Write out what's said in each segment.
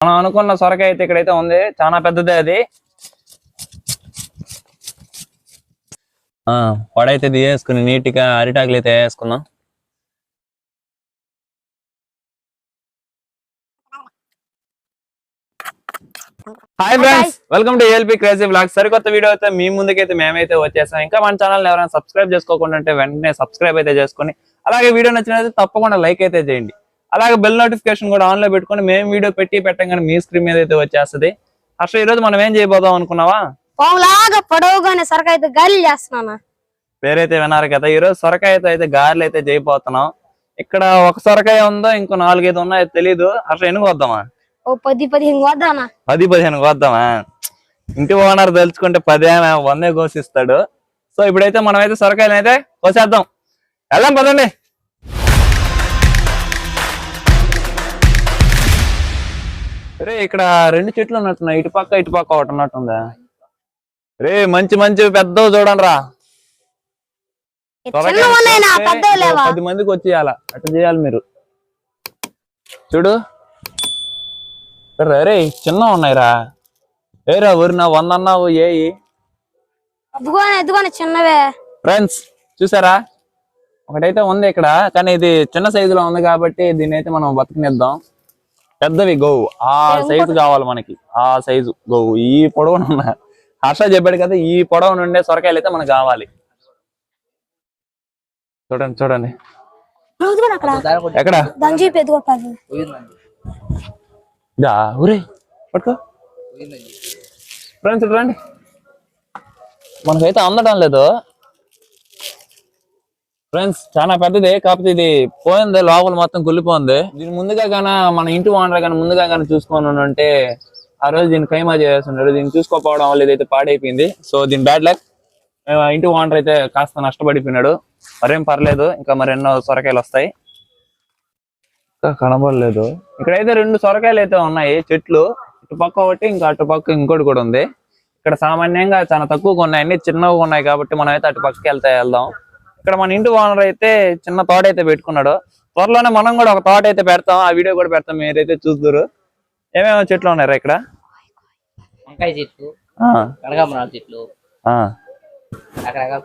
మనం అనుకున్న సొరకాయ అయితే ఇక్కడైతే ఉంది. చాలా పెద్దదే అది. ఆ, పొడైతే తీసేసుకుని నీట్గా అరిటాకులు అయితే వేసుకుందాం. Hi friends welcome to ALP crazy blog సరికొత్త వీడియో అయితే మీ ముందుకైతే మేమైతే వచ్చేసాం. ఇంకా మన ఛానల్ ఎవరైనా సబ్స్క్రైబ్ చేసుకోకుండా ఉంటే వెంటనే సబ్స్క్రైబ్ అయితే చేసుకొని అలాగే వీడియో నచ్చినట్లయితే తప్పకుండా లైక్ అయితే చేయండి. అలాగే బెల్ నోటిఫికేషన్ కూడా ఆన్లో పెట్టుకొని మేము వీడియో పెట్టి పెట్టగానే మీ స్క్రీన్ మీద అయితే వచ్చేస్తుంది. అసలు ఈ రోజు మనం ఏం చేయబోదాం అనుకున్నావా? పాములాగా పొడవుగానే సరక అయితే గాలి చేస్తున్నానా? పేరైతే విన్నారు కదా ఈ రోజు సొరకాయతో అయితే గారెలు అయితే చేయబోతున్నాం. ఇక్కడ ఒక సొరకాయ ఉందో ఇంకో నాలుగైదు ఉన్నాయో తెలీదు. అసలు ఎన్ని వద్దామా ఓ పది పదిహేను వద్దానా పది పదిహేను కోద్దామా? ఇంటి ఓనర్ తెలుసుకుంటే పదేనా వందే కోసిస్తాడు సో ఇప్పుడైతే మనం అయితే సొరకాయలు అయితే కోసేద్దాం. వెళ్దాం పదండి. రే ఇక్కడ రెండు చెట్లు ఉన్నట్టున్నాయి. ఇటు పక్క ఇటు పక్క ఒకటి ఉన్నట్టుందా? రే మంచి మంచి పెద్ద చూడండి రా పది మందికి వచ్చేయాల. అట్లా చేయాలి మీరు? చూడు. రే చిన్న ఉన్నాయిరా. ఏరా ఊరి నా వంద అన్నావు ఏయి చిన్నవే. ఫ్రెండ్స్ చూసారా? ఒకటైతే ఉంది ఇక్కడ కానీ ఇది చిన్న సైజులో ఉంది కాబట్టి దీన్ని అయితే మనం బతకనిద్దాం. పెద్దవి గోవు. ఆ సైజు కావాలి మనకి. ఆ సైజు గోవు. ఈ పొడవున ఉన్న హర్ష చెప్పాడు కదా ఈ పొడవు నుండే సొరకాయలు అయితే మనకు కావాలి. చూడండి చూడండి. ఎక్కడ? పట్టుకో. ఫ్రెండ్స్ రండి మనకైతే అందడం లేదు. ఫ్రెండ్స్ చాలా పెద్దది కాకపోతే ఇది పోయింది లోపల మొత్తం కుళ్ళిపోయింది. దీని ముందుగా గాన మన ఇంటి ఓనర్ గాని ముందుగా కానీ చూసుకొని ఉంటే ఆ రోజు దీన్ని కైమా చేస్తుంటాడు దీన్ని చూసుకోకపోవడం వల్ల ఇదైతే పాడైపోయింది. సో దీని బ్యాడ్ లక్ ఇంటి ఓనర్ అయితే కాస్త నష్టపడిపోయినాడు. మరేం పర్లేదు ఇంకా మరి ఎన్నో సొరకాయలు వస్తాయి. ఇంకా కనబడలేదు. ఇక్కడైతే రెండు సొరకాయలు అయితే ఉన్నాయి చెట్లు. ఇటు పక్క ఒకటి ఇంకా అటు పక్క ఇంకోటి కూడా ఉంది. ఇక్కడ సామాన్యంగా చాలా తక్కువగా ఉన్నాయి అన్ని చిన్నగా ఉన్నాయి కాబట్టి మనం అయితే అటు పక్కకి వెళ్తే వెళ్దాం. ఇక్కడ మన ఇంటి ఓనర్ అయితే చిన్న తోట అయితే పెట్టుకున్నాడు. త్వరలోనే మనం కూడా ఒక తోట అయితే పెడతాం ఆ వీడియో కూడా పెడతాం మీరైతే చూద్దరు. ఏమేమో చెట్లు ఉన్నారా ఇక్కడ? వంకాయ చెట్లు కనకాంబరాల చెట్లు రకరకాల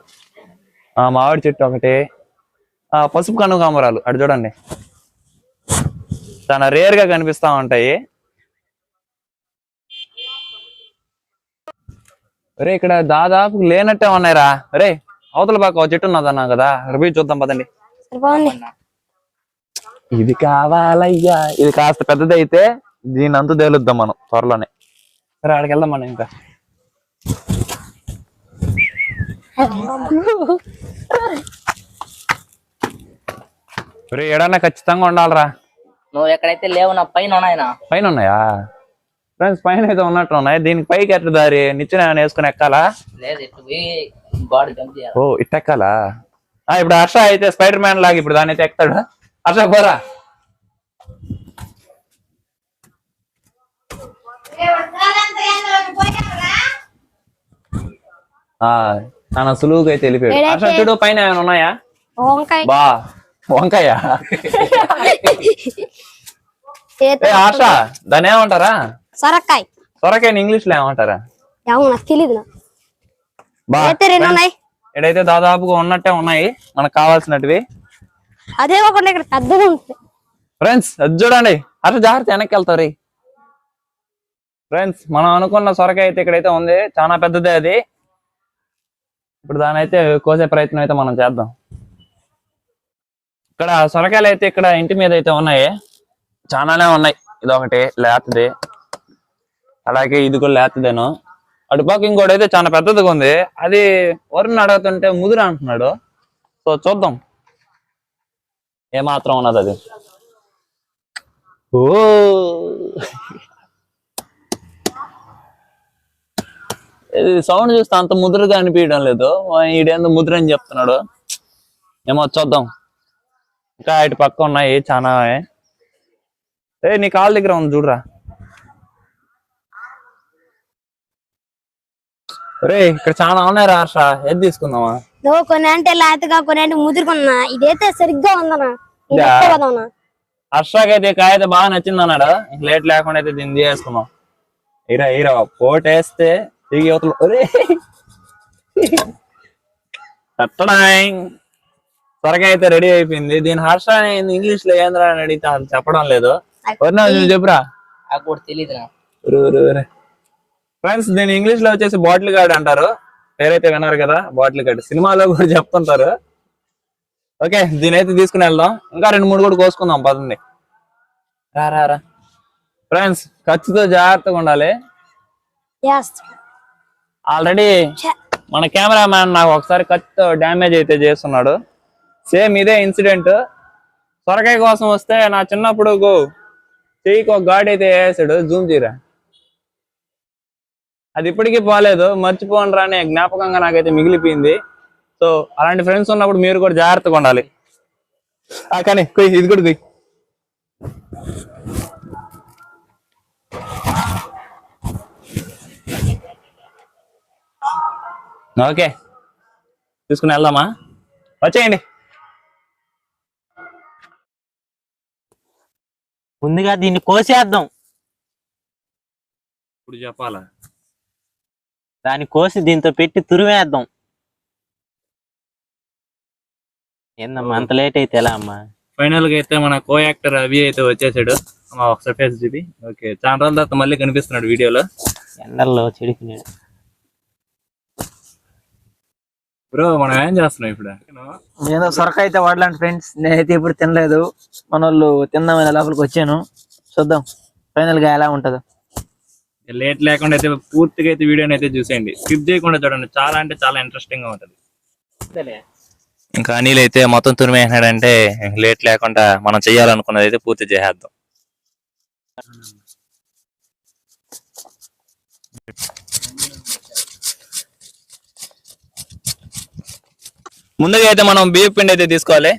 మామిడి చెట్టు ఒకటి ఆ, పసుపు కనుకాంబరాలు అటు చూడండి. చాలా రేర్గా కనిపిస్తా ఉంటాయి. రే ఇక్కడ దాదాపు లేనట్టే ఉన్నాయిరా. రే అవతల ఒక చెట్టు ఉన్నదన్నా కదా. పోయి చూద్దాం పదండి. ఇది కావాలయ్యా. ఇది కాస్త పెద్దది అయితే దీని అంతా తేలుద్దాం మనం త్వరలోనే. సరే ఆడికి వెళ్దాం మనం ఇంకా. రే ఏడన్నా ఖచ్చితంగా ఉండాలిరా. నువ్వు ఎక్కడైతే లేవు నా పైన ఉన్నాయన పైన ఉన్నాయా? ఫ్రెండ్స్ పైన అయితే ఉన్నట్టు ఉన్నాయి. దీనికి పైకి ఎట్లా దారి? నిచ్చెన వేసుకుని ఎక్కాలా? లేదు ఇట్లా ఓ ఇట్ ఎక్కాలా ఆ, ఇప్పుడు హర్ష అయితే స్పైడర్ మ్యాన్ లాగా ఇప్పుడు దాని అయితే ఎక్కుతాడు. హర్ష పోరా. ఆ, చాలా సులువుగా అయితే వెళ్ళిపోయాడు. హర్ష చూడు పైన ఏమైనా ఉన్నాయా? బా వంకాయ. ఆశ దాని ఏమంటారా? సొరకాయ. సొరకాయని ఇంగ్లీష్లో ఏమంటారా? ఏమో ఇక్కడైతే దాదాపుగా ఉన్నట్టే ఉన్నాయి. మనకు కావాల్సినటివి. అదే ఒకటి ఇక్కడ పెద్దగా ఉంటుంది ఫ్రెండ్స్ అది చూడండి. అట్లా జాగ్రత్త వెనక్కి వెళ్తారు ఫ్రెండ్స్ మనం అనుకున్న సొరకాయ అయితే ఇక్కడైతే ఉంది. చాలా పెద్దదే అది. ఇప్పుడు దాని అయితే కోసే ప్రయత్నం అయితే మనం చేద్దాం. ఇక్కడ సొరకాయలు అయితే ఇక్కడ ఇంటి మీద అయితే ఉన్నాయి. చాలానే ఉన్నాయి. ఇది ఒకటి లేతది. అలాగే ఇది కూడా లేతదేను. అటుపక్క ఇంకోటి అయితే చాలా పెద్దదిగా ఉంది. అది వరుణ్ అడుగుతుంటే ముదురు అంటున్నాడు. సో చూద్దాం. ఏమాత్రం ఉన్నది అది? ఓ. ఇది సౌండ్ చూస్తే అంత ముద్రగా అనిపించడం లేదు. ఈడేందో ముద్ర అని చెప్తున్నాడు. ఏమో చూద్దాం. ఇంకా ఇటు పక్క ఉన్నాయి చాలా ఏ నీ కాళ్ళ దగ్గర ఉంది చూడరా. రే ఇక్కడ చాలా ఉన్నాయి రా హర్ష ఏది తీసుకుందామా? నువ్వు కొన్ని అంటే లేతగా కొన్ని అంటే ముదురుకున్నా. ఇదైతే సరిగ్గా ఉందనా ఇది యా. ఎక్కువ కదన్నా హర్షకి అయితే ఈ కాయ అయితే బాగా నచ్చింది అన్నాడు లేట్ లేకుండా అయితే దీన్ని చేసుకున్నాం హీరా హీరా పోట్ వేస్తే తిరిగి అవతల. త్వరగా అయితే రెడీ అయిపోయింది. దీని హర్ష అనేది ఇంగ్లీష్లో ఏంద్రా అని అడిగితే అది చెప్పడం లేదు. చెప్పురా. నాకు కూడా తెలియదు నా ఫ్రెండ్స్ దీని ఇంగ్లీష్లో వచ్చేసి బాటిల్ గార్డ్ అంటారు. పేరైతే విన్నారు కదా బాటిల్ గార్డ్ సినిమాలో కూడా చెప్తుంటారు. ఓకే దీని అయితే తీసుకుని వెళ్దాం. ఇంకా రెండు మూడు కూడా కోసుకుందాం పదండి. రా రా రా. ఫ్రెండ్స్ ఖర్చుతో జాగ్రత్తగా ఉండాలి. Yes. ఆల్రెడీ. మన కెమెరామ్యాన్ నాకు ఒకసారి ఖర్చుతో డ్యామేజ్ అయితే చేస్తున్నాడు. సేమ్ ఇదే ఇన్సిడెంట్ సొరకాయ కోసం వస్తే నా చిన్నప్పుడు గో- చెయ్యికి ఒక గాడి అయితే వేసాడు జూమ్ చేయరా? అది ఇప్పటికీ పోలేదు మర్చిపోను రాని జ్ఞాపకంగా నాకైతే మిగిలిపోయింది. సో అలాంటి ఫ్రెండ్స్ ఉన్నప్పుడు మీరు కూడా జాగ్రత్తగా ఉండాలి. ఆ, కానీ కొయ్, ఇది కూడా కొయ్. ఓకే. తీసుకుని వెళ్దామా? వచ్చేయండి. ముందుగా దీన్ని కోసేద్దాం. ఇప్పుడు చెప్పాలా? దాన్ని కోసి దీంతో పెట్టి తురిమేద్దాం. ఏందమ్మా అంత లేట్ అయితే ఎలా అమ్మా? ఫైనల్గా అయితే మన కో యాక్టర్ అవి అయితే వచ్చేసాడు. అమ్మా, ఒకసారి ఫేస్ చూపి. ఓకే చాలా రోజుల తర్వాత మళ్ళీ కనిపిస్తున్నాడు వీడియోలో. ఎండల్లో చెడిపోయినాడు. బ్రో మనం ఏం చేస్తున్నాం ఇప్పుడు? నేను సొరకాయ అయితే వాడలాంటి ఫ్రెండ్స్ నేనైతే ఇప్పుడు తినలేదు. మన వాళ్ళు తిందామని లోపలికి వచ్చాను. చూద్దాం. ఫైనల్గా ఎలా ఉంటుందో. లేట్ లేకుండా అయితే పూర్తిగా అయితే వీడియోని అయితే చూసేయండి. స్కిప్ చేయకుండా చూడండి. చాలా అంటే చాలా ఇంట్రెస్టింగ్గా ఉంటది. ఇంకా అనిల్ అయితే మొత్తం తురిమేసినాడంటే లేట్ లేకుండా మనం చేయాలనుకున్నది అయితే పూర్తి చేసేద్దాం. ముందుగా అయితే మనం బియ్య పిండి అయితే తీసుకోవాలి.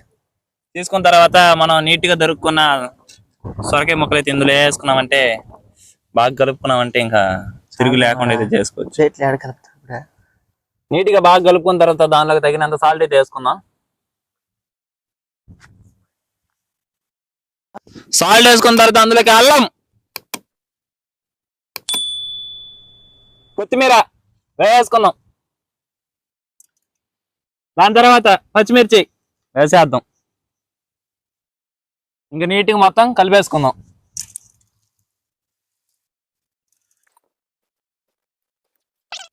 తీసుకున్న తర్వాత మనం నీట్గా దొరుకున్న సొరకాయ ముక్కలు అయితే ఇందులో వేసుకున్నామంటే బాగా కలుపుకున్నామంటే ఇంకా తిరుగు లేకుండా అయితే చేసుకోవచ్చు. ఆడ కూడా. నీట్గా బాగా కలుపుకున్న తర్వాత దానిలోకి తగినంత సాల్ట్ అయితే వేసుకుందాం. సాల్ట్ వేసుకున్న తర్వాత అందులోకి అల్లం. కొత్తిమీర వేసుకుందాం. దాని తర్వాత పచ్చిమిర్చి వేసేద్దాం. ఇంకా నీట్గా మొత్తం కలిపేసుకుందాం.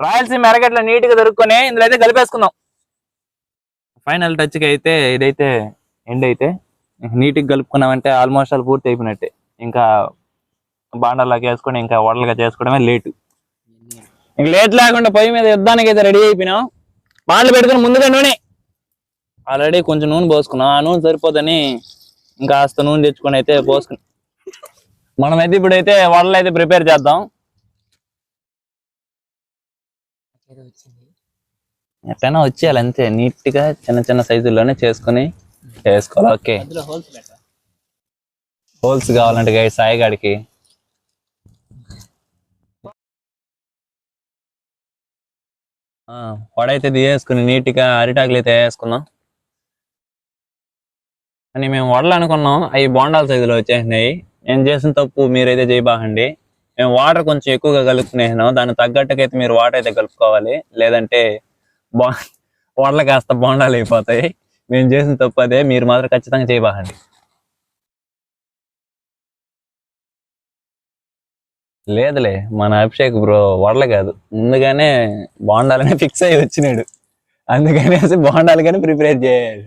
రాయలసీమ ఎరగట్ల నీట్గా దొరుకుని ఇందులో అయితే కలిపేసుకుందాం. ఫైనల్ టచ్కి అయితే ఇదైతే ఎండ్ అయితే. నీట్గా కలుపుకున్నామంటే ఆల్మోస్ట్ ఆల్ పూర్తి అయిపోయినట్టే. ఇంకా బాండర్లాగా వేసుకొని ఇంకా వడలుగా చేసుకోవడమే లేటు ఇంకా లేట్ లేకుండా పొయ్యి మీద యుద్ధానికి అయితే రెడీ అయిపోయినాం. బాండ్లు పెట్టుకుని ముందుగా నూనె. ఆల్రెడీ కొంచెం నూనె పోసుకున్నాం. ఆ నూనె సరిపోదని ఇంకా కాస్త నూనె తెచ్చుకొని అయితే పోసుకుని మనమైతే ఇప్పుడైతే వడలు అయితే ప్రిపేర్ చేద్దాం. ఎట్లయినా వచ్చేయాలి అంతే. నీట్గా చిన్న చిన్న సైజుల్లోనే చేసుకుని చేసుకోవాలి. ఓకే. హోల్స్ కావాలంటే గైడ్ సాయిగాడికి. ఆ, వడైతే నీట్గా అరిటాకులు అయితే వేసుకుందాం. అని మేము వడలు అనుకున్నాం. అవి బోండాల సైజులో వచ్చేసినాయి. నేను చేసిన తప్పు మీరైతే చేయబాకండి. మేము వాటర్ కొంచెం ఎక్కువగా కలుపుకునేసినాం దానికి తగ్గట్టుగా అయితే మీరు వాటర్ అయితే కలుపుకోవాలి. లేదంటే బా వడలు కాస్త బోండాలు అయిపోతాయి. మేము చేసిన తప్పు అదే. మీరు మాత్రం ఖచ్చితంగా చేయబాకండి. లేదులే మన అభిషేక్ బ్రో వడలు కాదు. ముందుగానే బాండాలనే ఫిక్స్ అయ్యి వచ్చినాడు. అందుకనేసి బాండాలు కానీ ప్రిపేర్ చేయాలి.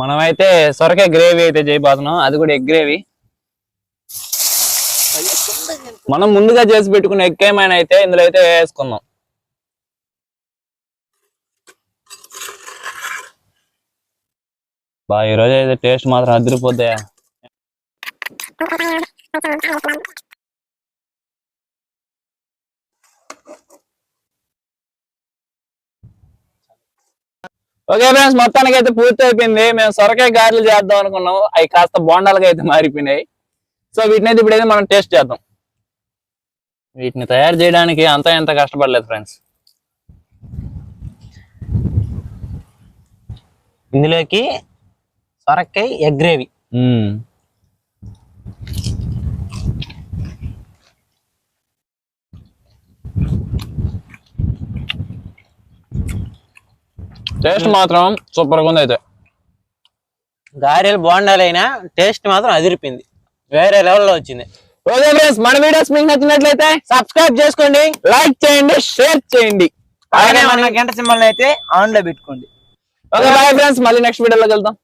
మనమైతే సొరకాయ గ్రేవీ అయితే చేయబోతున్నాం. అది కూడా ఎగ్ గ్రేవీ. మనం ముందుగా చేసి పెట్టుకున్న ఎగ్ ఏమైనా అయితే ఇందులో అయితే వేసుకుందాం. బా ఈ రోజు అయితే టేస్ట్ మాత్రం అదిరిపోద్దా ఓకే ఫ్రెండ్స్ మొత్తానికి అయితే పూర్తి అయిపోయింది మేము సొరకాయ గారెలు చేద్దాం అనుకున్నాం అవి కాస్త బోండాలుగా అయితే మారిపోయినాయి. సో వీటిని అయితే ఇప్పుడైతే మనం టేస్ట్ చేద్దాం. వీటిని తయారు చేయడానికి అంత ఎంత కష్టపడలేదు ఫ్రెండ్స్. ఇందులోకి సొరకాయ ఎగ్ గ్రేవీ. టేస్ట్ మాత్రం సూపర్గా ఉంది అయితే గారెలు బోండాలైనా టేస్ట్ మాత్రం అదిరిపింది వేరే లెవెల్లో వచ్చింది. ఓకే ఫ్రెండ్స్ మన వీడియోస్ మీకు నచ్చినట్లయితే సబ్స్క్రైబ్ చేసుకోండి లైక్ చేయండి షేర్ చేయండి. అలాగే మన గంట సింబల్ అయితే ఆన్లో పెట్టుకోండి. ఓకే బాయ్ ఫ్రెండ్స్ మళ్ళీ నెక్స్ట్ వీడియోలో వెళ్తాం